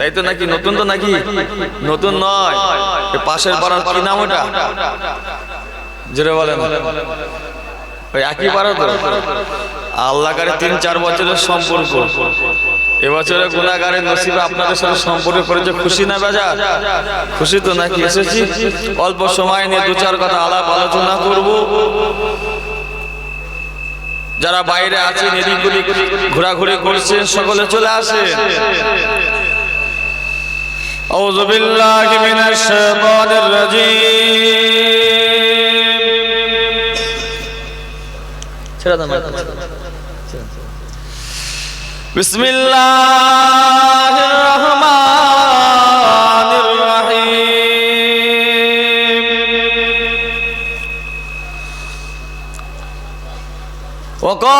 তাই তো নাকি? নতুন তো নাকি? নতুন নয়। পাশের পাড়ার কি নাম ওটা? জোরে বলেন। ওই একই পাড়া তো? আল্লাহ কারে তিন চার বছরের সম্পর্ক এবছরে গুণাগারের নসিবে আপনাদের সাথে সম্পর্ক করেছে খুশি না বেজা? খুশি তো নাকি এসেছি? অল্প সময় নিয়ে দু চার কথা আলাপ আলোচনা করব। যারা বাইরে আছেন, এদিক ঘোরাঘুরি করছেন, সকলে চলে আসেন। أعوذ بالله من الشيطان الرجيم. بسم الله الرحمن الرحيم. وقال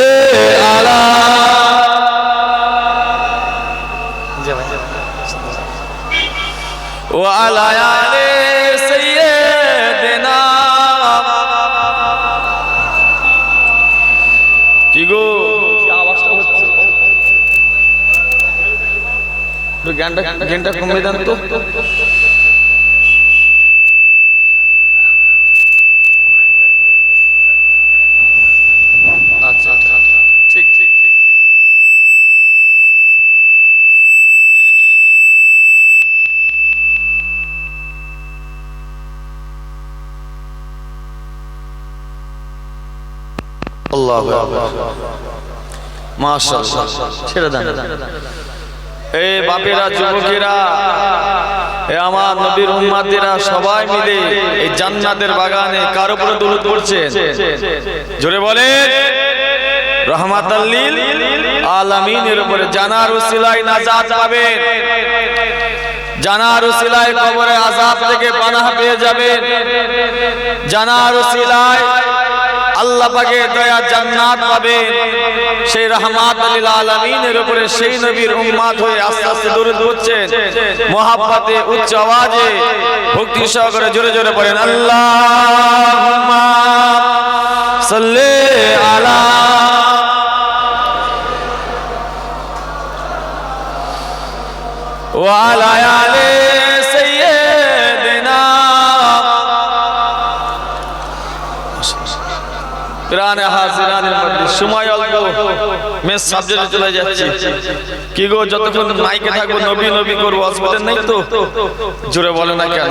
وعلى آل سيدنا কি গো আওয়াজটা হচ্ছে একটু জ্ঞানটা জ্ঞানটা কমে দেন তো ছেড়ে দেন। এ বাপেরা যুবকেরা এ আমার নবীর সবাই মিলে এই জান্নাতের বাগানে কার উপরে জোরে বলে রহমাতাল্লিল আলামিনের উপরে জানার উসিলায় নাজাত পাবেন। জানার উসিলায় কবরে আযাব থেকে পানাহ পেয়ে যাবেন। জানার উসিলায় আল্লাহ পাকে দয়া জান্নাত পাবে সেই রহমাত আলীল আলমিনের উপরে সেই নবীর উম্মাদ হয়ে আস্তে আস্তে দূরে দূরছেন মহাব্বাতে, উচ্চ আওয়াজে ভক্তি সহকারে জোরে জোরে পড়েন আল্লাহ সাল্লে আলা ওয়ালা আলী সময় সাবজেক্টে চলে যাচ্ছে। কি গো করব, অসুবিধা নেই তো? জোরে বলে না কেন?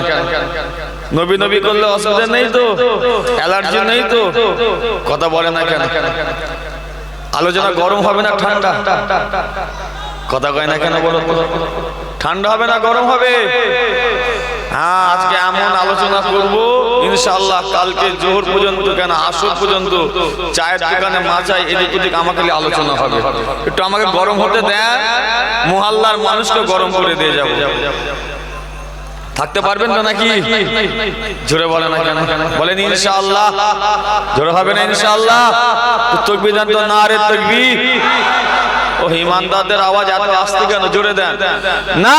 করলে নেই তো? অ্যালার্জি নেই তো? কথা বলে না কেন? আলোচনা গরম হবে না ঠান্ডা? কথা কয় না কেন বলো ঠান্ডা হবে না, গরম হবে? হ্যাঁ আজকে এমন আলোচনা করব ইনশাআল্লাহ কালকে জোহর পর্যন্ত কেন আসর পর্যন্ত চায়ের দোকানে মাচায় এদিক ওদিক আমাকে আলোচনা হবে একটু আমাকে গরম হতে দেন মোহাল্লার মানুষকে গরম করে দিয়ে যাব থাকতে পারবেন না নাকি জোরে বলে না কেন বলেন ইনশাআল্লাহ জোরে হবে না ইনশাআল্লাহ তকবীর দেন তো না রে তকবীর ও ইমানদারদের আওয়াজ এত আসতে কেন জোরে দেন না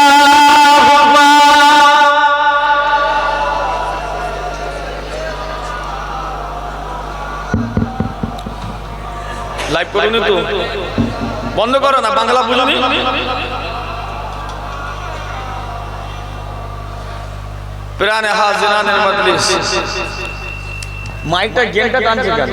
লাইভ করুন বন্ধ করো না বাংলা বুঝুনি প্রাণে হাজিরানের মজলিস। মাইকটা গেমটা টানছে কেন?